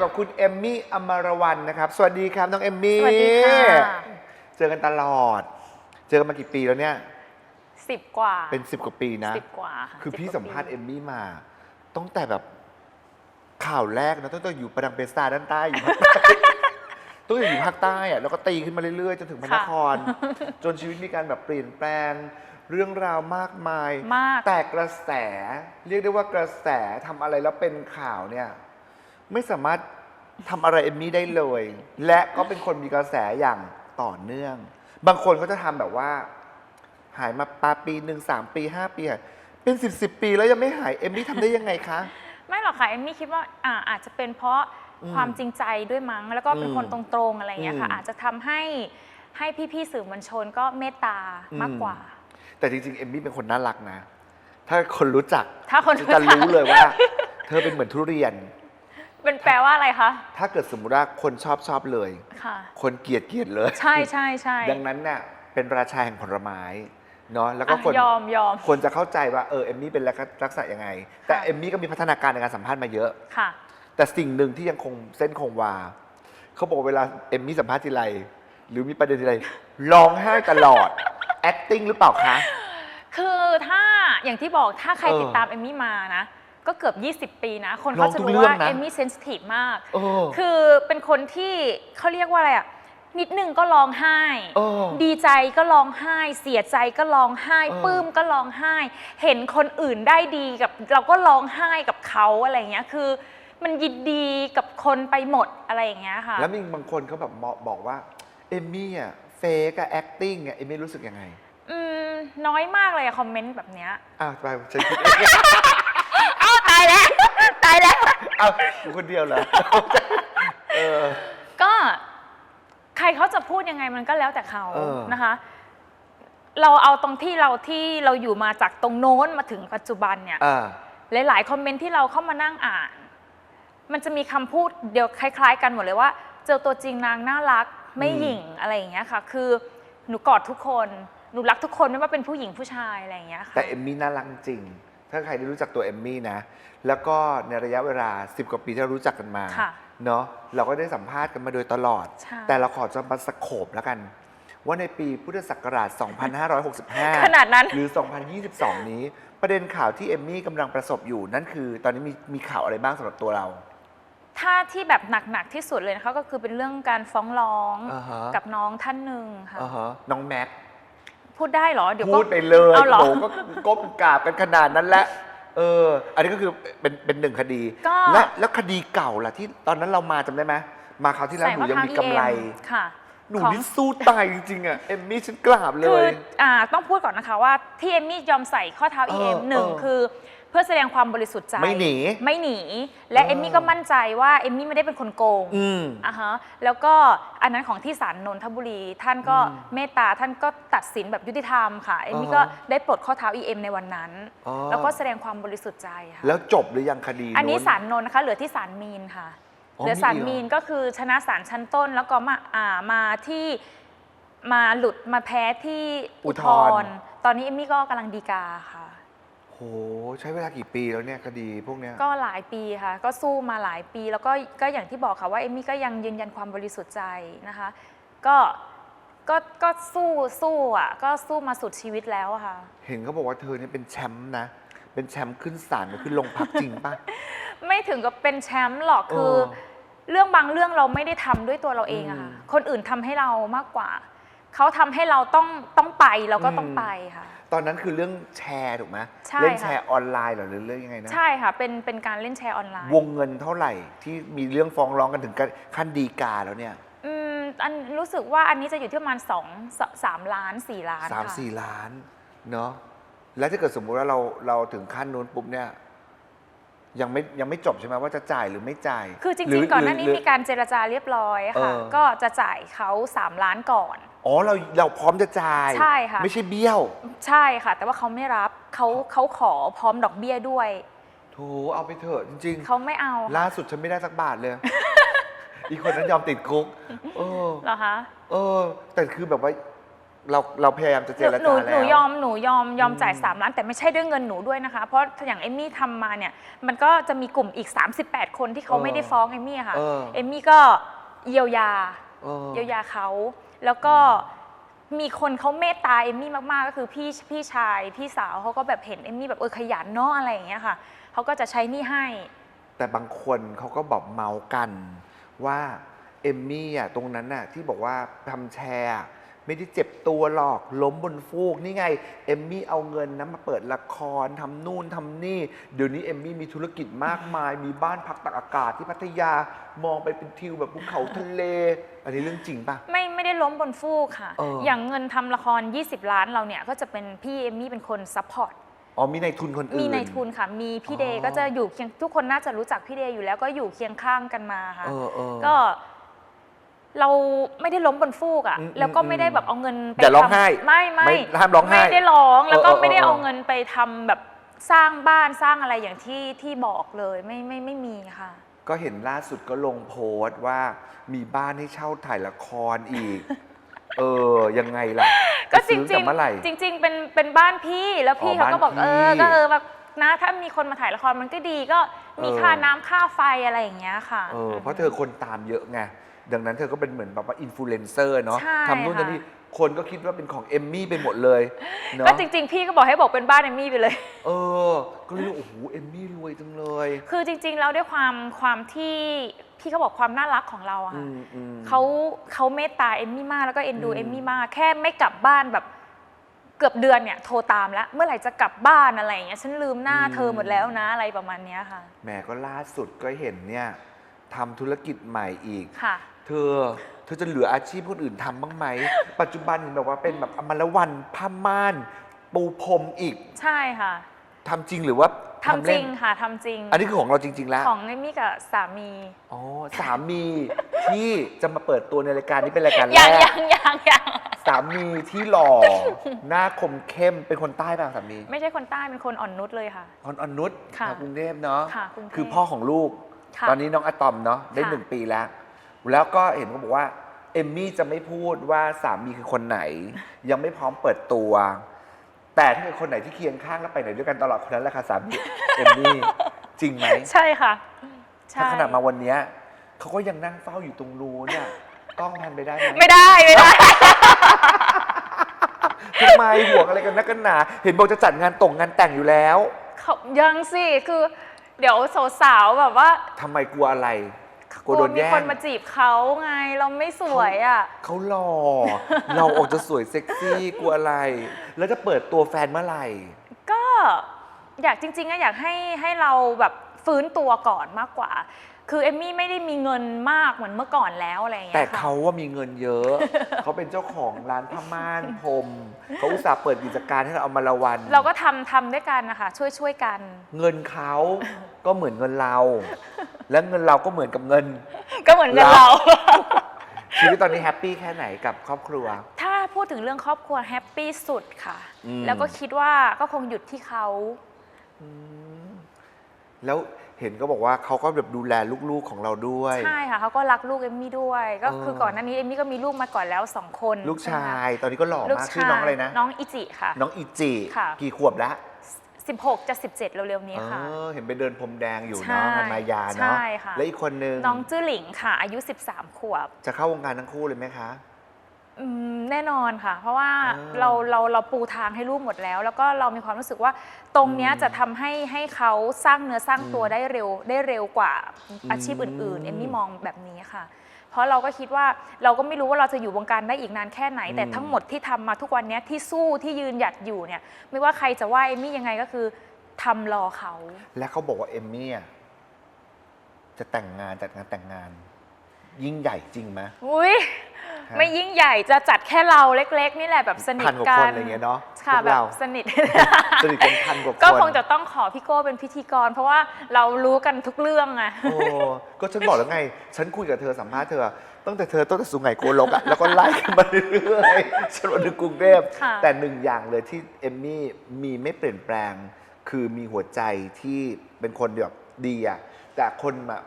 อยู่กับคุณเอมมี่อมรวรรณนะครับ สวัสดีครับน้องเอมมี่สวัสดีค่ะ เจอกันตลอด เจอกันมากี่ปีแล้วเนี่ย สิบกว่าเป็นสิบกว่าปีนะ สิบกว่าะคือ10พี่กว่สัมภาษณ์เอมมี่มาตั้งแต่แบบข่าวแรกนะตั้งแต่อยู่ประดังเบสตาด้านใต้อยู่ภาคใต้ตั้งแต่อยู่ภาคใต้อะแล้วก็ตีขึ้นมาเรื่อยๆจนถึงพระนคร จนชีวิตมีการแบบเปลี่ยนแปลง เรื่องราวมากมาย มาก แต่กระแส เรียกได้ว่ากระแสทำอะไรแล้วเป็นข่าวเนี่ย ไม่สามารถทำอะไรเอมมี่ได้เลย และก็เป็นคนมีกระแสอย่างต่อเนื่อง บางคนเขาจะทำแบบว่า หายมาปาปีหนึ่งสามปีห้าปีอะเป็นสิบสิบปีแล้วยังไม่หายเอมมี่ทำได้ยังไงคะ ไม่หรอกค่ะเอมมี่คิดว่าอ่าอาจจะเป็นเพราะอืมความจริงใจด้วยมั้ง แล้วก็เป็นอืมคนตรงๆอะไรอย่างเงี้ยค่ะ อืมอาจจะทำให้ให้พี่ๆสื่อมวลชนก็เมตตามากกว่า แต่จริงๆ เอมมี่เป็นคนน่ารักนะ ถ้าคนรู้จักถ้าคนรู้จะจัก รู้เลยว่า เธอเป็นเหมือนทุเรียน เป็นแปลว่าอะไรคะ ถ้าเกิดสมมติว่าคนชอบชอบเลย ค่ะ คนเกลียดเกลียดเลย ใช่ใช่ใช่ ดังนั้นเนี่ยเป็นราชาแห่งผลไม้เนาะแล้วก็อะคนยอมยอมคนจะเข้าใจว่าเออเอมมี่เป็นลักษณะยังไง แต่ค่ะเอมมี่ก็มีพัฒนาการในการสัมภาษณ์มาเยอะค่ะ แต่สิ่งหนึ่งที่ยังคงเส้นคงวาเขาบอกว่าเวลาเอมมี่สัมภาษณ์ทีไรหรือมีประเด็นทีไรร้องไห้ตลอด acting หรือเปล่าคะ คือถ้าอย่างที่บอกถ้าใครเออติดตามเอมมี่มานะ ก็เกือบ 20 ปีนะ คนร้เขาองจะทุกรู้เรื่องว่านะเอมมี่เซนซิทีฟมากเออคือเป็นคนที่เขาเรียกว่าอะไรอะนิดนึงก็ร้องไห้เออดีใจก็ร้องไห้ เสียใจก็ร้องไห้เออปลื้มก็ร้องไห้ เห็นคนอื่นได้ดีกับ เราก็ร้องไห้กับเขาอะไรอย่างเงี้ยคือ มันยินดีกับคนไปหมดอะไรอย่างเงี้ยค่ะ แล้วมีบางคนเขาแบบบอกบอกว่าเอมมี่อะเฟกอะ acting อะเอมมี่รู้สึกยังไง อืมน้อยมากเลยอะคอมเมนต์แบบเนี้ยอ้าวไปฉันคิดเองอ้าว ตายแล้ว ตายแล้วอ้าวอยู่คนเดียวเหรอเออ ก็ใครเขาจะพูดยังไงมันก็แล้วแต่เขาเออ นะคะ เราเอาตรงที่เราที่เราอยู่มาจากตรงโน้นมาถึงปัจจุบันเนี่ย อ่า หลาย ๆ คอมเมนต์ที่เราเข้ามานั่งอ่าน มันจะมีคำพูดเดียวคล้าย ๆ กันหมดเลยว่า เจอตัวจริงนางน่ารักไม่อืมหยิ่งอะไรอย่างเงี้ยค่ะ คือหนูกอดทุกคน หนูรักทุกคนไม่ว่าเป็นผู้หญิงผู้ชายอะไรอย่างเงี้ยค่ะ แต่เอมมี่น่ารักจริง ถ้าใครได้รู้จักตัวเอมมี่นะ แล้วก็ในระยะเวลา 10 กว่าปีที่เรารู้จักกันมาค่ะเนาะเราก็ได้สัมภาษณ์กันมาโดยตลอด ใช่ แต่เราขอจะมาสโคบแล้วกัน ว่าในปีพุทธศักราช 2565 ขนาดนั้น หรือ 2022 นี้ ประเด็นข่าวที่เอมมี่กำลังประสบอยู่ นั่นคือตอนนี้มีมีข่าวอะไรบ้างสำหรับตัวเรา ถ้าที่แบบหนัก ๆ ที่สุดเลยนะคะก็คือเป็นเรื่องการฟ้องร้องอ่าฮะ กับน้องท่านหนึ่งค่ะ อ่าฮะน้องแม็ก พูดได้เหรอ เดี๋ยวก็ พูดไปเลยเอาเหรอโหก็ก้มกราบกันขนาดนั้นแหละเออ อันนี้ก็คือเป็นเป็นหนึ่งคดี ก็ และแล้วคดีเก่าล่ะที่ตอนนั้นเรามาจำได้ไหมมาคราวที่แล้วหนูยังมีกำไร ค่ะหนูของ นี่สู้ตายจริงๆอะเอมมี่ฉันกราบเลคือย อ่าต้องพูดก่อนนะคะว่าที่เอมมี่ยอมใส่ข้อเท้าเออ EM หนึ่งเออคือ เพื่อแสดงความบริสุทธิ์ใจไม่หนีไม่หนี และเออเอมมี่ก็มั่นใจว่าเอมมี่ไม่ได้เป็นคนโกงอืมอะฮะแล้วก็อันนั้นของที่ศาลนนทบุรี ท่านก็อืมเมตตาท่านก็ตัดสินแบบยุติธรรมค่ะเอมมี่อ่าฮะก็ได้ปลดข้อเท้า EM ในวันนั้น อ๋อ แล้วก็แสดงความบริสุทธิ์ใจค่ะ แล้วจบหรือยังคดีอันนี้โศาลนนท์นะคะเหลือที่ศาลมีนค่ะ อ๋อเหลือศาลมีมีอีกนเหรอก็คือชนะศาลชั้นต้นแล้วก็มาอ่ามาที่มาหลุดมาแพ้ที่อุทธรณ์ตอนนี้เอมมี่ก็กำลังดีกาค่ะโหใช้เวลากี่ปีแล้วเนี่ยคดีพวกเนี้ยก็หลายปีค่ะ ก็สู้มาหลายปี แล้วก็ก็อย่างที่บอกค่ะว่าเอมมี่ก็ยังยืนยันความบริสุทธิ์ใจนะคะ ก็ก็ก็สู้สู้อะ ก็สู้มาสุดชีวิตแล้วอะค่ะ เห็นเขาบอกว่าเธอเนี่ยเป็นแชมป์นะ เป็นแชมป์ขึ้นศาลกับขึ้นโรงพักจริงป่ะ ไม่ถึงกับเป็นแชมป์หรอกคือ เออ เรื่องบางเรื่องเราไม่ได้ทำด้วยตัวเราเองอะค่ะอืมคนอื่นทำให้เรามากกว่า เขาทำให้เราต้องต้องไปเราก็ต้องอืมไปค่ะ ตอนนั้นคือเรื่องแชร์ถูกไหมใช่เล่นค่ะแชร์ออนไลน์เหรอหรือเรื่องยังไงนะ ใช่ค่ะ เป็นเป็นการเล่นแชร์ออนไลน์ วงเงินเท่าไหร่ที่มีเรื่องฟ้องร้องกันถึงขั้นดีกาแล้วเนี่ยอืมอันรู้สึกว่าอันนี้จะอยู่ที่ประมาณสองสสามล้านสี่ล้านสามค่ะสี่ล้านเนาะแล้วถ้าเกิดสมมุติว่าเราเราถึงขั้นนู้นปุ๊บเนี่ย ยังไม่ยังไม่จบใช่ไหมว่าจะจ่ายหรือไม่จ่าย คือจหริง ๆ ก่อนหน้านี้รืมีการเจรจาเรียบร้อยค่ะ เออ ก็จะจ่ายเขา 3 ล้านก่อน อ๋อเราเราพร้อมจะจ่าย ใช่ค่ะ ไม่ใช่เบี้ยวใช่ค่ะ แต่ว่าเขาไม่รับเขาเขาขอพร้อมดอกเบี้ยด้วย โถเอาไปเถอะจริงเขาไม่เอาๆล่าสุดฉันไม่ได้สักบาทเลย อีกคนนั้นยอมติดคุก เออ เหรอคะ เออ แต่คือแบบว่า เราเราพยายามจะหเจนูรหนูจาแล้วหนูยอมหนูยอมยอมจ่ายอืม3ล้าน แต่ไม่ใช่ด้วยเงินหนูด้วยนะคะ เพราะอย่างเอมมี่ทำมาเนี่ยมันก็จะมีกลุ่มอีก 38 คนที่เขาไม่ได้ฟ้องเอมมี่อะค่ะเออ เอมมี่ก็เยียวยา เออ เยียวยาเขา แล้วก็มีคนเขาเมตตาเอมมี่มาก ๆ ก็คือพี่พี่ชายพี่สาวเขาก็แบบเห็นเอมมี่แบบเออขยันเนาะอะไรอย่างเงี้ยค่ะเขาก็จะใช้หนี่ให้ แต่บางคนเขาก็บอกเมากันว่าเอมมี่อะตรงนั้นน่ะที่บอกว่าทำแชร์อะ ไม่ได้เจ็บตัวหรอกล้มบนฟูกนี่ไงเอมมี่เอาเงินนะมาเปิดละครทำนู่นทำนี่ เดี๋ยวนี้เอมมี่มีธุรกิจมากมาย มีบ้านพักตากอากาศที่พัทยามองไปเป็นทิวแบบภูเขาทะเล อันนี้เรื่องจริงปะ ไม่ไม่ได้ล้มบนฟูกค่ะ เอออ อย่างเงินทำละคร 20 ล้านเราเนี่ยก็จะเป็นพี่เอมมี่เป็นคนซัพพอร์ต อ๋อมีในายทุนคนอื่น มีในทุนค่ะ มีพี่เดอ๋ย์อก็จะอยู่เคียงทุกคนน่าจะรู้จักพี่เดย์อยู่แล้วก็อยู่เคียงข้างกันมาค่ะ เออเออก็ เราไม่ได้ล้มบนฟูกอะ อืมแล้วก็อืมไม่ได้แบบเอาเงินไปอย่าร้องทำไห้ไม่ไม่ไม่ห้ามร้องไห้ไม่ได้ร้องแล้วก็เออเออไม่ได้เออเอาเงินไปทำแบบสร้างบ้านสร้างอะไรอย่างที่ที่บอกเลยไม่ไม่ไม่มีค่ะ ก็เห็นล่าสุดก็ลงโพสต์ว่ามีบ้านให้เช่าถ่ายละครอีก เออ ยังไงล่ะก็จจะริซื้งอแต่เมื่อไหร่ๆจริง ๆ เป็นเป็นบ้านพี่แล้วพี่อ๋อเขาก็บอกบ้านเอพี่อก็เออแบบ นะ ถ้ามีคนมาถ่ายละครมันก็ดีก็มีเออค่าน้ำค่าไฟอะไรอย่างเงี้ยค่ะ เออเพราะเธอคนตามเยอะไง ดังนั้นเธอก็เป็นเหมือนแบบว่าอินฟลูเอนเซอร์เนาะใช่ทำนู่นค่ะทำนี่คนก็คิดว่าเป็นของเอมมี่ไปหมดเลยเนาะก็จริงๆ พี่ก็บอกให้บอกเป็นบ้านเอมมี่ไปเลย เออ ก็เลยโอ้โหเอมมี่รวยจังเลยคือจริงๆ แล้วด้วยความความที่พี่เขาบอกความน่ารักของเราอะอืค่ะมอืม เขาเขาเมตตาเอมมี่มากแล้วก็เอ็นดูอืม เอมมี่มากแค่ไม่กลับบ้านแบบ เกือบเดือนเนี่ยโทรตามแล้ว เมื่อไหร่จะกลับบ้านอะไรอย่างเงี้ยฉันลืมหน้าเธอหมดแล้วนะอะไรประมาณเนี้ยค่ะ แหมก็ล่าสุดก็เห็นเนี่ยทำธุรกิจใหม่อีก ค่ะ เธอ เธอจะเหลืออาชีพคนอื่นทำบ้างไหม ปัจจุบันเห็นแบบว่าเป็นแบบอมรวันผ้าม่าน ปูพรมอีกใช่ค่ะ ทำจริงหรือว่า ทำจริงค่ะทำจริงอันนี้คือของเราจริง ๆ แล้ว ของเอมมี่กับสามีอ๋อ สามีที่จะมาเปิดตัวในรายการนี้เป็นรายการแรยังก ยังยังยังสามีที่หล่อ หน้าคมเข้มเป็นคนใต้ป่ะสามีไม่ใช่คนใต้เป็นคนอ่อนนุชเลยค่ะ คนอ่อนนุชค่ะกรุงเทพเนาะค่ะกรุงเทพคือพ่อของลูก ค่ะตอนนี้น้องอะตอมเนาะได้ค่ะ หนึ่งปีแล้ว แล้วก็เห็นเขาบอกว่า เอมมี่จะไม่พูดว่าสามีคือคนไหน ยังไม่พร้อมเปิดตัว แต่ถ้าเป็นคนไหนที่เคียงข้างแล้วไปไหนด้วยกันตลอดคนนั้นแหละค่ะสามีเอมมี่จริงไหมใช่ค่ะใช่ถ้าขนาดมาวันเนี้ยเขาก็ยังนั่งเฝ้าอยู่ตรงนู้นน่ะกล้องแพนไปได้ไหมไม่ได้ไม่ได้ ทำไมห่วงอะไรกันนักกันหนา เห็นบอกจะจัดงานตรงงานแต่งอยู่แล้วเขายังสิคือ เดี๋ยวสาวๆแบบว่า ทำไมกลัวอะไร กกลัลัวโดวนมีแย่งคนมาจีบเขาไงเราไม่สวยอะ เขาหล่อ เราออกจะสวยเซ็กซี่กลัวอะไร แล้วจะเปิดตัวแฟนเมื่อไหร่ ก็อยากจริงๆอะอยากให้ให้เราแบบฟื้นตัวก่อนมากกว่า คือเอมมี่ไม่ได้มีเงินมากเหมือนเมื่อก่อนแล้วอะไรอย่างเงี้แต่ยค่ะ เขาว่ามีเงินเยอะ เขาเป็นเจ้าของร้านผ้าม่านพรมเขาอุตส่าห์เปิดกิจการให้เราเอามาละวัน เราก็ทำทำด้วยกันนะคะช่วยช่วยกัน เงินเขาก็เหมือนเงินเรา และเงินเราก็เหมือนกับเงิน ก็เหมือนกันเราเราชีวิตตอนนี้แฮปปี้แค่ไหนกับครอบครัว ถ้าพูดถึงเรื่องครอบครัวแฮปปี้สุดค่ะ อืม แล้วก็คิดว่าก็คงหยุดที่เขาอืมแล้ว เห็นก็บอกว่าเขาก็แบบดูแลลูกๆของเราด้วย ใช่ค่ะเขาก็รักลูกเอมมี่ด้วย ก็เออคือก่อนหน้านี้เอมมี่ก็มีลูกมาก่อนแล้วสองคนลูกใช่ไหมชาคะยตอนนี้ก็หล่อลูกมากชาชื่อน้องอะไรนะ น้องอิจิค่ะ น้องอิจิค่ะกี่ขวบแล้ว16 จะ 17 เร็วๆนี้เอค่ะอเห็นไปเดินพรมแดงอยู่ใช่เนาะงานมายาใช่เนาะค่ะและอีกคนนึงน้องจื้อหลิงค่ะ อายุ 13 ขวบ จะเข้าวงการทั้งคู่เลยไหมคะ อืมแน่นอนค่ะ เพราะว่าอ่าเราเราเราปูทางให้ลูกหมดแล้ว แล้วก็เรามีความรู้สึกว่าตรงเนี้ยอืมจะทำให้ให้เขาสร้างเนื้อสร้างตัวอืมได้เร็วได้เร็วกว่าอืมอาชีพอื่น ๆ เอมมี่มองแบบนี้ค่ะ เพราะเราก็คิดว่าเราก็ไม่รู้ว่าเราจะอยู่วงการได้อีกนานแค่ไหน แต่อืมทั้งหมดที่ทำมาทุกวันเนี้ยที่สู้ที่ยืนหยัดอยู่เนี่ย ไม่ว่าใครจะว่าเอมมี่ยังไงก็คือทำรอเขา และเขาบอกว่าเอมมี่อะจะแต่งงานจัดงานแต่งงาน ยิ่งใหญ่จริงไหม อุ้ย ฮะ ไม่ยิ่งใหญ่จะจัดแค่เราเล็ก ๆ นี่แหละแบบสนิทพันกว่ากัคนนอะไรเงี้ยเนาะค่ะพวกแบบเราสนิท สนิทกันพันกว่าคน ก็คงจะต้องขอพี่โก้เป็นพิธีกร เพราะว่าเรารู้กันทุกเรื่องอะ โอ้ ก็ฉันบอกแล้วไง ฉันคุยกับเธอสัมภาษณ์เธอ ตั้งแต่เธอตั้งแต่สุไหงโกลกอะแล้วก็ไล่กันมาเรื่อยๆฉันวันถึงกรุงเทพค่ะ แต่หนึ่งอย่างเลยที่เอมมี่มีไม่เปลี่ยนแปลง คือมีหัวใจที่เป็นคนแบบดีอะแต่คนแบบ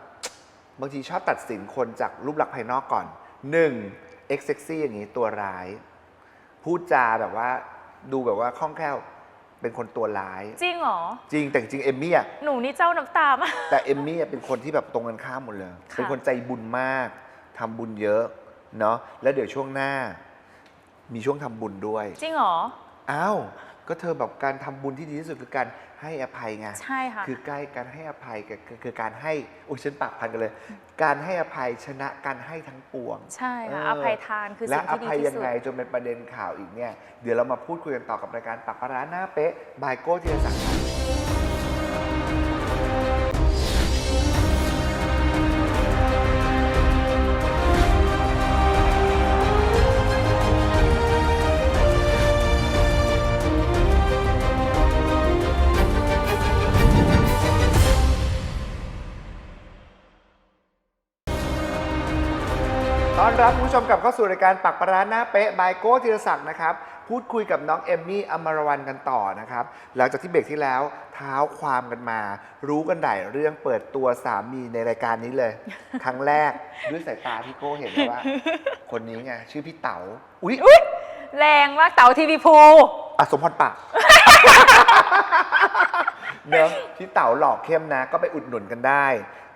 บางทีชอบตัดสินคนจากรูปลักษณ์ภายนอกก่อนหนึ่งเอ็กเซ็กซี่อย่างนี้ตัวร้าย พูดจาแบบว่าดูแบบว่าคล่องแคล่วเป็นคนตัวร้าย จริงเหรอ จริงแต่จริงๆเอมมี่อะหนูนี่เจ้าน้ำตามาก แต่เอมมี่อะเป็นคนที่แบบตรงกันข้ามหมดเลย ค่ะ เป็นคนใจบุญมากทำบุญเยอะเนาะแล้วเดี๋ยวช่วงหน้า มีช่วงทำบุญด้วยจริงเหรอ อ้าว ก็เธอแบบการทำบุญที่ดีที่สุดคือการให้อภัยไงใช่ค่ะคือใกล้การให้อภัยกับคือคือการให้โอ้ยฉันปากพันกันเลย การให้อภัยชนะการให้ทั้งปวง ใช่ค่ะเอออภัยทานคือและสิ่งอที่ดีภัยที่ยังสุดไงจนเป็นประเด็นข่าวอีกเนี่ยเดี๋ยวเรามาพูดคุยกันต่อกับรายการปักปลาร้าหน้าเป๊ะบายโก้ธีรศักดิ์ รับต้อนรับคุณผู้ชมกลับเข้าสู่รายการปักปลาร้าหน้าเป๊ะบายโก้ธีรศักดิ์นะครับ พูดคุยกับน้องเอมมี่อมรวันกันต่อนะครับ หลังจากที่เบรกที่แล้วเท้าความกันมา รู้กันได้เรื่องเปิดตัวสามีในรายการนี้เลย ครั้งแรกด้วยสายตาที่โก้เห็นแล้วว่า คนนี้ไงชื่อพี่เต๋าอุ๊ยแรงมากเต๋าทีวีพูอะสมพรปากเนอะที่เต๋าหลอกเข้มนะ ก็ไปอุดหนุนกันได้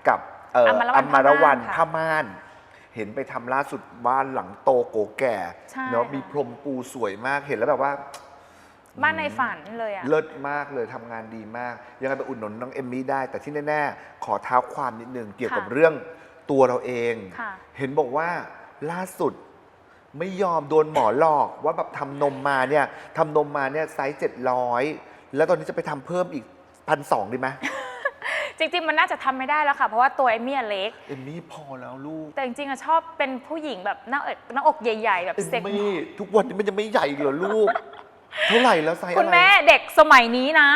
กับเอ่ออมรวรรณอมรวันผ้าผ้าม่านม่าน เห็นไปทำล่าสุดบ้านหลังโตโกแก่ใช่เนาะค่ะ มีพรมปูสวยมากเห็นแล้วแบบว่า บ้านในฝันเลยอะ เลิศมากเลยทำงานดีมาก ยังไงไปอุดหนุนน้องเอมมี่ได้ แต่ที่แน่ๆ ขอเท้าความนิดนึงเกี่ยวกับค่ะเรื่องตัวเราเอง ค่ะ เห็นบอกว่าล่าสุดไม่ยอมโดนหมอหลอกว่าแบบทำนมมาเนี่ยทำนมมาเนี่ยไซส์เจ็ดร้อยแล้วตอนนี้จะไปทำเพิ่มอีกพันสองดีไหม จริงๆ มันน่าจะทำไม่ได้แล้วค่ะ เพราะว่าตัวเอมมี่อะเล็ก เอมมี่พอแล้วลูก แต่จริงๆอะชอบเป็นผู้หญิงแบบหน้าอกหน้าอกใหญ่ ๆ แบบเอมเซ็กมี่ทุกวันนี้มันยังไม่ใหญ่อีกเหรอลูก เท่าไหร่แล้วไซส์คุณอะไรแม่เด็กสมัยนี้นะ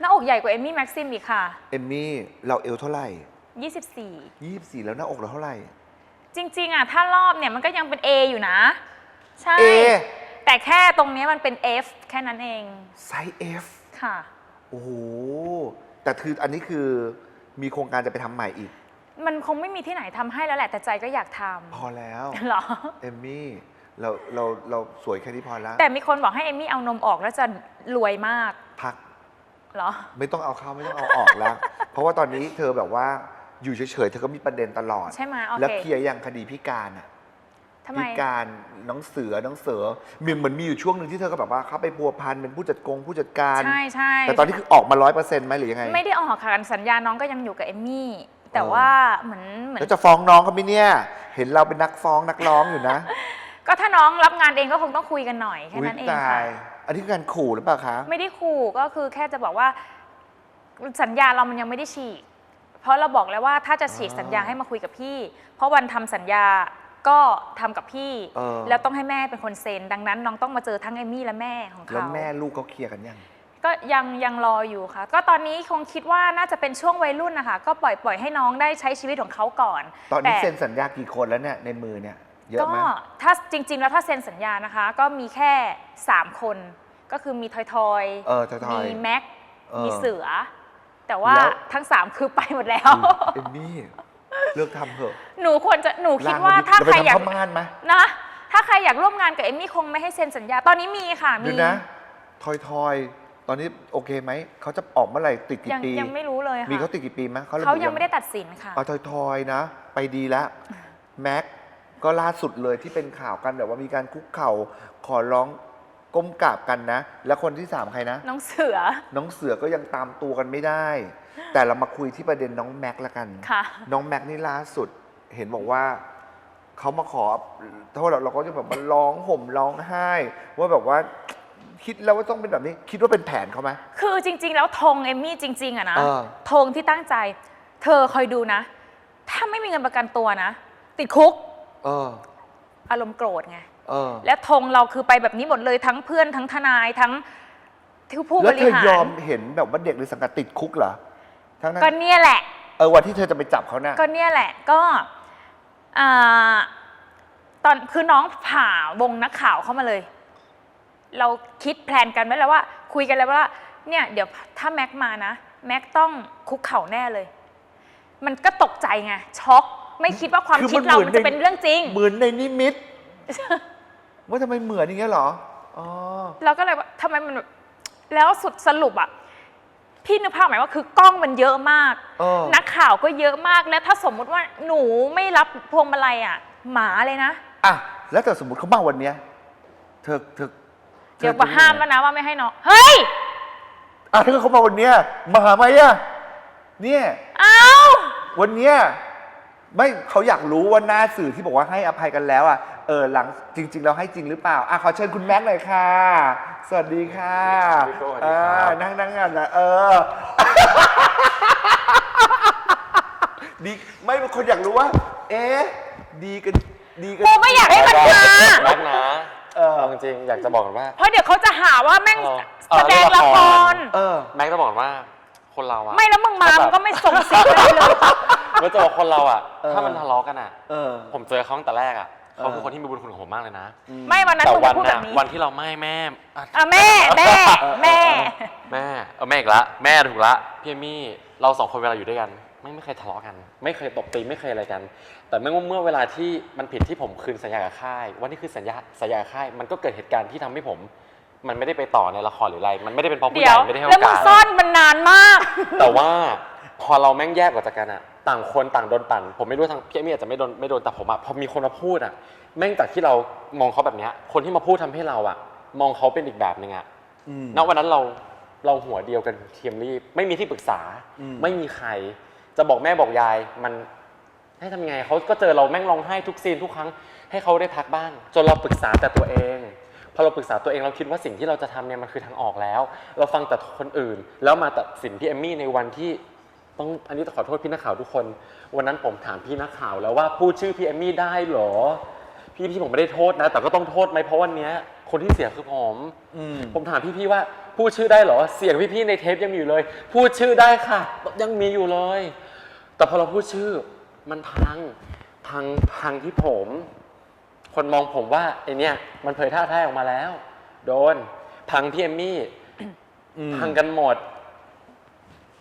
หน้าอกใหญ่กว่าเอมมี่แม็กซิมอีกค่ะ เอมมี่เราเอวเท่าไหร่24 ยี่สิบสี่แล้วหน้าอกเราเท่าไหร่ จริงๆอะถ้ารอบเนี่ยมันก็ยังเป็น A อยู่นะ ใช่ A แต่แค่ตรงเนี้ยมันเป็น F แค่นั้นเองไซส์ F ค่ะ โอ้โห แต่คืออันนี้คือมีโครงการจะไปทำใหม่อีก มันคงไม่มีที่ไหนทำให้แล้วแหละแต่ใจก็อยากทพอแล้วำ เหรอ เอมมี่เราเราเราสวยแค่นี้พอแล้วแต่มีคนบอกให้เอมมี่เอานมออกแล้วจะรวยมากพักเหรอ ไม่ต้องเอาเข้าไม่ต้องเอาออกแล้ว เพราะว่าตอนนี้เธอแบบว่าอยู่เฉยๆเธอก็มีประเด็นตลอด ใช่ไหมโอแล้วเค เคลียร์อย่างคดีพิการอะ ทำไม พิการน้องเสือน้องเสือมีเหมือนมีอยู่ช่วงหนึ่งที่เธอก็แบบว่าเข้าไปพัวพันเป็นผู้จัดกงผู้จัดการ ใช่ใช่แต่ตอนนี้คือออกมาร้อยเปอร์เซ็นต์ไหมหรือยังไง ไม่ได้ออกค่ะสัญญาน้องก็ยังอยู่กับเอมมี่ แต่เออว่าเหมือนเหมือน แล้วจะฟ้องน้องเขาไหมเนี่ย เห็นเราเป็นนักฟ้องนักร้องอยู่นะก็ถ้าน้องรับงานเองก็คงต้องคุยกันหน่อยแค่อุ๊ยนั้นเองตาค่ะ ยอันนี้คือการขู่หรือเปล่าคะ ไม่ได้ขู่ก็คือแค่จะบอกว่า สัญญาเรามันยังไม่ได้ฉีก เพราะเราบอกแล้วว่าถ้าจะฉีกอ่าสัญญาให้มาคุยกับพี่ เพราะวันทำสัญญา ก็ทำกับพี่ เออ แล้วต้องให้แม่เป็นคนเซ็น ดังนั้น น้องต้องมาเจอทั้งเอมมี่และแม่ของแล้วเขา แม่ลูกเขาเคลียร์กันยัง ก็ยังยังรออยู่ค่ะ ก็ตอนนี้คงคิดว่าน่าจะเป็นช่วงวัยรุ่นนะคะ ก็ปล่อยปล่อยให้น้องได้ใช้ชีวิตของเขาก่อนตอนนี้แต่เซ็นสัญญากี่คนแล้วเนี่ยในมือเนี่ย เยอะก็ไหมถ้าจริง ๆ แล้วถ้าเซ็นสัญญานะคะ ก็มีแค่ 3 คน ก็คือมีทอยทอยเออทอยๆ มีแม็กเออมีเสือ แต่ว่าแล้ว ทั้ง 3 คือไปหมดแล้ว เอมมี่ เลิกทำเถอะหนูควรจะหนูคิดลว่าดิถ้าเรใครไปอยากทำผ้าม่านไหมนะ ถ้าใครอยากร่วมงานกับเอมมี่คงไม่ให้เซ็นสัญญา ตอนนี้มีค่ะมีเดูนะทอยทอยๆตอนนี้โอเคไหม เขาจะออกเมื่อไหร่ติดกี่ยังปี ยังไม่รู้เลยมีค่ะเขาติดกี่ปีไหมระบุเขายังไม่ได้ตัดสินค่ะเอาทอยทอยๆนะ ไปดีแล้วแม็กก็ล่าสุดเลยที่เป็นข่าวกันแบบว่ามีการคุกเข่าขอร้องก้มกราบกันนะ แล้วคนที่สามใครนะ น้องเสือ น้องเสือก็ยังตามตัวกันไม่ได้ แต่เรามาคุยที่ประเด็นน้องแม็กละกัน ค่ะ น้องแม็กนี่ล่าสุด เห็นบอกว่าเขามาขอโทษเราเราก็จะแบบมาร้องห่มร้องไห้ ว่าแบบว่าคิดแล้วว่าต้องเป็นแบบนี้ คิดว่าเป็นแผนเขาไหม คือจริง ๆ แล้วธงเอมมี่จริง ๆอะนะเออ ธงที่ตั้งใจ เธอคอยดูนะ ถ้าไม่มีเงินประกันตัวนะ ติดคุกเออ อารมณ์โกรธไง เออ และธงเราคือไปแบบนี้หมดเลยทั้งเพื่อนทั้งทนายทั้งที่ผู้บแล้วริเธอหารยอมเห็นแบบว่าเด็กในสังกัดติดคุกเหรอ ทั้งนั้นก็เนี่ยแหละ เออวันที่เธอจะไปจับเขาน่ะก็เนี่ยแหละก็อ่าตอนคือน้องผ่าวงนักข่าวเข้ามาเลย เราคิดแพลนกันไว้แล้วว่า คุยกันแล้วว่า เนี่ยเดี๋ยวถ้าแม็กมานะแม็กต้องคุกเข่าแน่เลย มันก็ตกใจไงช็อกไม่คิดว่าความคือคิดมันเราเหมือนมันจะในเป็นเรื่องจริงเหมือนในนิมิตว่าทำไมเหมือนอย่างเงี้ยเหรออ๋อเราก็เลยว่าทำไมมันแบบแล้วสุดสรุปอะ พี่นึกภาพไหมว่าคือกล้องมันเยอะมาก เออ นักข่าวก็เยอะมากและถ้าสมมุติว่าหนูไม่รับพวงมาลัยอะหมาเลยนะ อะแล้วแต่สมมติเขามาวันเนี้ยเธอเธอธอเดี๋ยวมาห้ามแล้วนะว่าไม่ให้น้องเฮ้ย อะถ้าเกิดเขามาวันเนี้ยมาหาไหมอะเนี่ยเอ้า วันเนี้ยไม่เขาอยากรู้ว่าหน้าสื่อที่บอกว่าให้อภัยกันแล้วอะ เออหลังจริง ๆ เราให้จริงหรือเปล่าอะขอเชิญคุณแม็กซ์หน่อยค่ะ สวัสดีค่ะพี่โก้สวัสดีครับ อ่านั่งนั่งกันนะเออ ดีไม่บางคนอยากรู้ว่า เอ๊ะดีกันดีกัน กูไม่อยากให้มันมา แม็กนะเออเอาจริงๆอยากจะบอกกันว่า เพราะเดี๋ยวเขาจะหาว่าแม่งเออแสดงละคร เออ แม็กจะบอกว่าคนเราอะไม่แล้วมึงมามึงก็ไม่ส่งซิกอะไรเลยว่าจะบอกคนเราอะเออ ถ้ามันทะเลาะกันอะเออ ผมเจอเขาตั้งแต่แรกอะ เขาคือเออคนที่มีบุญคุณของผมมากเลยนะ ไม่วันนั้นแต่มึงวัจะพูดแบน่ะบนี้วันที่เราไม่แม่อะอะแม่แม่แม่ แม่เออแม่อีกละแม่ถูกละพี่เอมี่เราสองคนเวลาอยู่ด้วยกัน ไม่ไม่เคยทะเลาะกัน ไม่เคยตบตีไม่เคยอะไรกัน แต่เมื่อเมื่อเวลาที่มันผิดที่ผมคืนสัญญากับค่ายว่านี่คือสัญญาสัญญากับค่ายมันก็เกิดเหตุการณ์ที่ทำให้ผม มันไม่ได้ไปต่อในละครหรืออะไร มันไม่ได้เป็นเพราะผู้ใหเดี๋ยญ่ว ไม่ได้ให้แล้วโอมึงกาส ซ่อนมันนานมาก แต่ว่าพอเราแม่งแยกออกจากกันอะ ต่างคนต่างโดนปั่น ผมไม่รู้ทางพี่เอมี่อาจจะไม่โดนไม่โดนแต่ผมอะพอมีคนมาพูดอะแม่งจากที่เรามองเขาแบบเนี้ยคนที่มาพูดทำให้เราอะมองเขาเป็นอีกแบบหนึ่งอะอืม ณวันนั้นเราเราหัวเดียวกันเทียมรีบ ไม่มีที่ปรึกษา อืม ไม่มีใคร จะบอกแม่บอกยายมันให้ทำยังไงเขาก็เจอเราแม่งร้องไห้ทุกซีนทุกครั้ง ให้เขาได้พักบ้าง จนเราปรึกษาแต่ตัวเอง พอเราปรึกษาตัวเองเราคิดว่าสิ่งที่เราจะทำเนี่ยมันคือทางออกแล้ว เราฟังแต่คนอื่น แล้วมาตัดสินพี่เอมมี่ในวันที่ ต้องอันนี้ต้องขอโทษพี่นักข่าวทุกคน วันนั้นผมถามพี่นักข่าวแล้วว่าพูดชื่อพี่เอมมี่ได้เหรอ พี่พี่ผมไม่ได้โทษนะ แต่ก็ต้องโทษไหมเพราะวันเนี้ยคนที่เสียคือผม อืม ผมถามพี่ๆว่าพูดชื่อได้เหรอ เสียงพี่ๆในเทปยังมีอยู่เลย พูดชื่อได้ค่ะ ยังมีอยู่เลย แต่พอเราพูดชื่อมันพังพังพังที่ผม คนมองผมว่าไอเนี้ยมันเผยท่าแท้ออกมาแล้ว โดน พังพี่เอมมี่ อืม พังกันหมด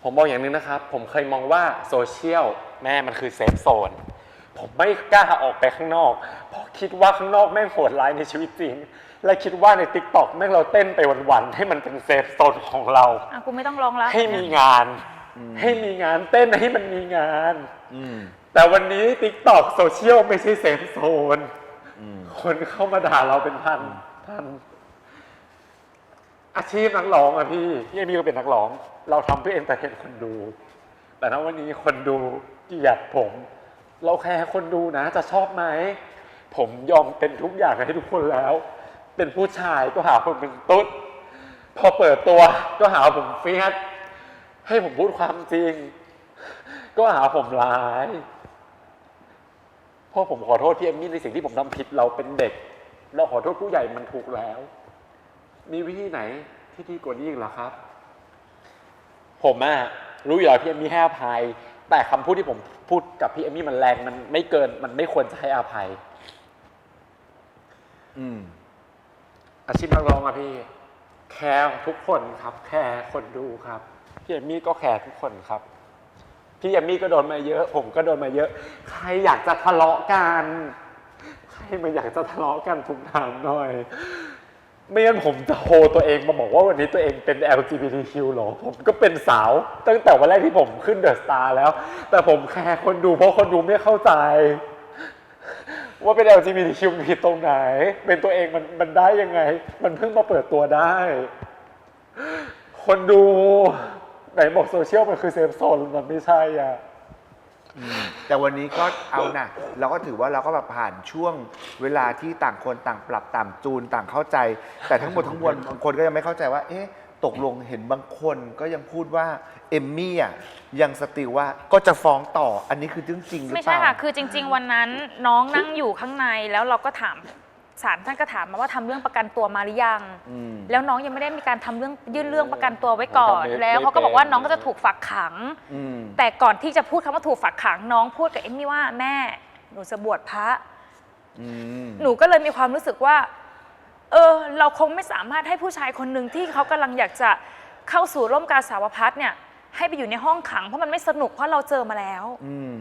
ผมบอกอย่างหนึงนะครับ ผมเคยมองว่าโซเชียลแม่มันคือเซฟโซน ผมไม่กล้าออกไปข้างนอก เพราะคิดว่าข้างนอกแม่งโหดร้ายในชีวิตจริง และคิดว่าในติ๊กต็อกแม่งเราเต้นไปวันๆให้มันเป็นเซฟโซนของเรา อะกูไม่ต้องร้องแล้วให้มีงาน ให้มีงานเต้นให้มันมีงานอืมแต่วันนี้ติ๊กต็อกโซเชียลไม่ใช่เซฟโซนอืมคนเข้ามาด่าเราเป็นพันพัน อาชีพนักร้องอะพี่พี่เอมี่ก็เป็นนักร้อง เราทำเพื่อเอนเตอร์เทนคนดู แต่ถ้าวันนี้คนดูเกลียดผม เราแค่คนดูนะ จะชอบไหม ผมยอมเป็นทุกอย่างให้ทุกคนแล้ว เป็นผู้ชายก็หาผมเป็นตุ๊ด พอเปิดตัวก็หาผมเฟียสให้ผมพูดความจริง ก็หาผมร้ายพราะผมขอโทษพี่เอมมี่ในสิ่งที่ผมทำผิดเราเป็นเด็ก เราขอโทษผู้ใหญ่มันถูกแล้ว มีวิธีไหนที่ดีกว่านี้อีกเหรอครับ ผมอะรู้อยู่แล้วพี่เอมมี่ให้อภัย แต่คำพูดที่ผมพูดกับพี่เอมมี่มันแรงมันไม่เกินมันไม่ควรจะให้อภัย อืม อาชีพนักร้องอะพี่ แคร์ทุกคนครับ แคร์คนดูครับ พี่เอมมี่ก็แคร์ทุกคนครับ พี่เอมมี่ก็โดนมาเยอะ ผมก็โดนมาเยอะ ใครอยากจะทะเลาะกัน ใครมันอยากจะทะเลาะกันผมถามหน่อย ไม่งั้นผมจะโฮตัวเองมาบอกว่าวันนี้ตัวเองเป็น LGBTQ หรอ ผมก็เป็นสาว ตั้งแต่วันแรกที่ผมขึ้นเดอะสตาร์แล้ว แต่ผมแคร์คนดูเพราะคนดูไม่เข้าใจ ว่าเป็น LGBTQ มันผิดตรงไหน เป็นตัวเองมันมันได้ยังไง มันเพิ่งมาเปิดตัวได้ คนดู ไหนบอกโซเชียลมันคือเซฟโซนมันไม่ใช่อะ แต่วันนี้ก็เอานะเราก็ถือว่าเราก็แบบผ่านช่วงเวลาที่ต่างคนต่างปรับต่างจูนต่างเข้าใจ แต่ทั้งหมดทั้งมวลบางคนก็ยังไม่เข้าใจว่า เอ๊ะ ตกลงเห็นบางคนก็ยังพูดว่าเอมมี่อะยังสติว่าก็จะฟ้องต่ออันนี้คือเรื่องจริงหรือไม่ใช่ค่ะ คือจริง ๆ วันนั้นน้องนั่งอยู่ข้างในแล้วเราก็ถาม ศาลท่านก็ถามมาว่าทำเรื่องประกันตัวมาหรือยัง อืม แล้วน้องยังไม่ได้มีการทำเรื่องยื่นเรื่องประกันตัวไว้ก่อนไม่แล้วเขาก็บอกว่าน้องก็จะถูกฝากขัง อืม แต่ก่อนที่จะพูดคำว่าถูกฝากขังน้องพูดกับเอมมี่ว่าแม่หนูจะบวชพระ อืม หนูก็เลยมีความรู้สึกว่า เออ เราคงไม่สามารถให้ผู้ชายคนหนึ่งที่เขากำลังอยากจะเข้าสู่ร่มกาสาวพัฒน์เนี่ย ให้ไปอยู่ในห้องขังเพราะมันไม่สนุกเพราะเราเจอมาแล้ว อืม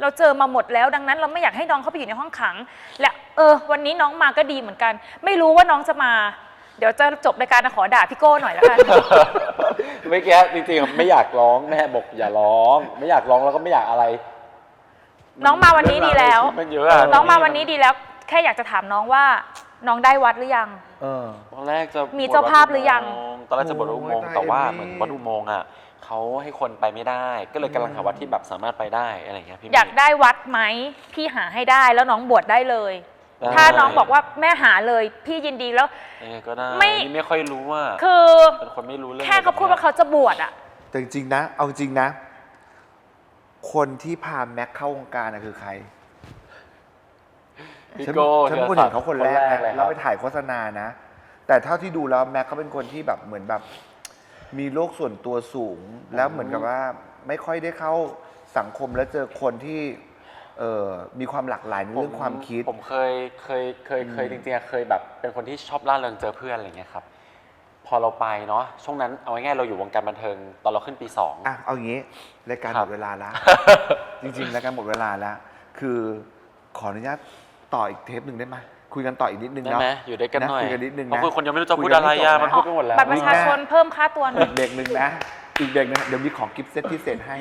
เราเจอมาหมดแล้วดังนั้น เราไม่อยากให้น้องเข้าไปอยู่ในห้องขัง และเออ วันนี้น้องมาก็ดีเหมือนกัน ไม่รู้ว่าน้องจะมา เดี๋ยวจะจบรายการนะขอด่าพี่โก้หน่อยแล้วกัน เมื่อกี้จริงๆไม่อยากร้องแม่บอกอย่าร้อง ไม่อยากร้องแล้วก็ไม่อยากอะไรน้องมาวันนี้ดีแล้ว มันเยอะอะน้องมาวันนี้ดีแล้ว แค่อยากจะถามน้องว่า น้องได้วัดหรือยัง เออ ตอนแรกจะมีเจ้าภาพหรือยัง ตอนแรกจะบวชวัดอุโมงค์โอ้ยแต่ว่าตายเหมือนเอมมี่วัดอุโมงค์อะ เขาให้คนไปไม่ได้ ก็เลยกำลังหาวัดที่แบบสามารถไปได้อะไรอย่างเงี้ยพี่อยากได้วัดไหมพี่หาให้ได้แล้วน้องบวชได้เลย ได้ถ้าน้องบอกว่าแม่หาเลยพี่ยินดีแล้วเออก็ได้ไม่ นี่ไม่ค่อยรู้ว่าคือเป็นคนไม่รู้เรื่องแค่เขาพูดว่าเขาจะบวชอะ แต่จริงๆนะ เอาจริงนะ คนที่พาแม็กเข้าวงการนะคือใครพี่ฉันโก้ฉันเป็นคนเห็นเขาคนแรกเลนะยคแล้รัวบ ไปถ่ายโฆษณานะ แต่เท่าที่ดูแล้วแม็กเขาเป็นคนที่แบบเหมือนแบบ มีโลกส่วนตัวสูง แล้วเหมือนกับว่าไม่ค่อยได้เข้าสังคมแล้วเจอคนที่เอ่อมีความหลากหลายในเรื่องความคิด ผมเคยเคยเคยเคยอืมจริงๆอะเคยแบบ เป็นคนที่ชอบล่าเริงเจอเพื่อนอะไรเงี้ยครับ พอเราไปเนาะช่วงนั้นเอาง่ายๆเราอยู่วงการบันเทิงตอนเราขึ้นปีสอง อะเอาอย่างนี้รายการครัหบมดเวลาแล้ว จริงๆรายการหมดเวลาแล้ว คือขออนุญาตต่ออีกเทปหนึ่งได้ไหม คุยกันต่ออีกนิดนึงได้เนาะ ไหมอยู่ด้วยกันหน่อยคุยกันนิดนึงเพราะนะคุยคนยังไม่รู้จะคุพูยดกันอะไรไม่จบอะนะมันพูดไปหมดแล้ว บัตรประชาชนเพิ่มค่าตัวหน่อยอีกเด็กหนึ่งนะ อีกเด็กหนึงเดี๋ยวมีของกิฟต์เซตพิเศษให้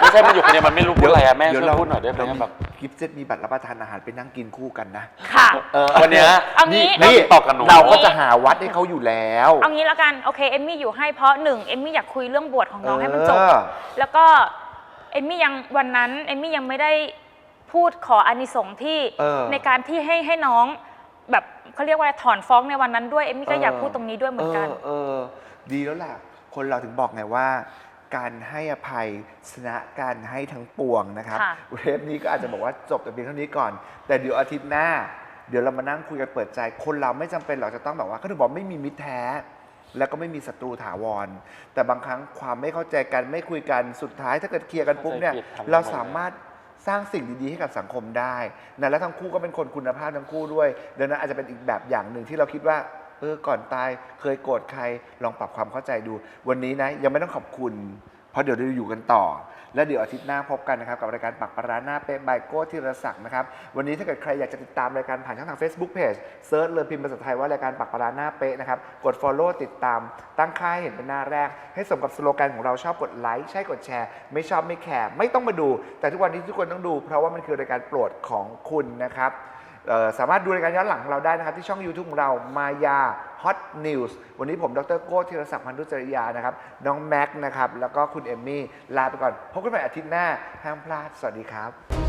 ไม่ใช่มันอยู่คนเดียวมันไม่รู้พูดอะไรอะแม่เดี๋ช่วยพูดหน่อยได้ไหมเรามีแบบกิฟต์เซตมีบัตรรับประทานอาหารไปนั่งกินคู่กันนะค่ะวันเนี้ยเอางี้ นี่ต่อกับหนู เราก็จะหาวัดให้เขาอยู่แล้วเอางี้แล้วกัน โอเค เอมมี่อยู่ให้เพราะหนึ่งเอมมี่อยากคุยเรื่องบวชของน้องให้มันจบ เออ แล้วก็เอมมี่ยังวันนั้นเอมมี่ยังไม่ได้ พูดขออานิสงส์ที่เออในการที่ให้ให้น้อง แบบเขาเรียกว่าอะไรถอนฟ้องในวันนั้นด้วยเอมมี่ก็เอออยากพูดตรงนี้ด้วยเหมือนกัน เออเออดีแล้วแหละคนเราถึงบอกไงว่า การให้อภัยชนะการให้ทั้งปวงนะครับค่ะเทปนี้ก็อาจจะบอกว่าจบแต่เพียงเท่านี้ก่อน แต่เดี๋ยวอาทิตย์หน้า เดี๋ยวเรามานั่งคุยกันเปิดใจ คนเราไม่จำเป็นหรอกจะต้องแบบว่าเขาถึงบอกไม่มีมิตรแท้ แล้วก็ไม่มีศัตรูถาวร แต่บางครั้งความไม่เข้าใจกันไม่คุยกันสุดท้ายถ้าเกิดเคลียร์กันปุ๊บเนี่ย เข้าใจผิดทำกันหมดเลยเราสามารถ สร้างสิ่งดีๆให้กับสังคมได้นะและทั้งคู่ก็เป็นคนคุณภาพทั้งคู่ด้วยดังนั้นอาจจะเป็นอีกแบบอย่างหนึ่งที่เราคิดว่าเออก่อนตายเคยโกรธใครลองปรับความเข้าใจดู วันนี้นะยังไม่ต้องขอบคุณ เพราะเดี๋ยวเราอยู่กันต่อ และเดี๋ยวอาทิตย์หน้าพบกันนะครับกับรายการปักปลาร้าหน้าเป๊ะบายโก้ธีรศักดิ์นะครับวันนี้ถ้าเกิดใครอยากจะติดตามรายการผ่านช่องทาง Facebook Page เซิร์ชเลยพิมพ์ภาษาไทยว่ารายการปักปลาร้าหน้าเป๊ะนะครับกด Follow ติดตามตั้งค่าให้เห็นเป็นหน้าแรก ให้สมกับสโลแกนของเราชอบกดไลค์ใช่กดแชร์ ไม่ชอบไม่แคร์ไม่ต้องมาดู แต่ทุกวันนี้ทุกคนต้องดู เพราะว่ามันคือรายการโปรดของคุณนะครับ สามารถดูรายการย้อนหลังของเราได้นะครับ ที่ช่อง YouTube ของเรามายา Hot News วันนี้ผมดรโก้ธีรศักดิ์พันธุจริยานะครับ น้องแม็กนะครับ แล้วก็คุณเอมมี่ ลาไปก่อน พบกันใหม่อาทิตย์หน้าห้ามพลาด สวัสดีครับ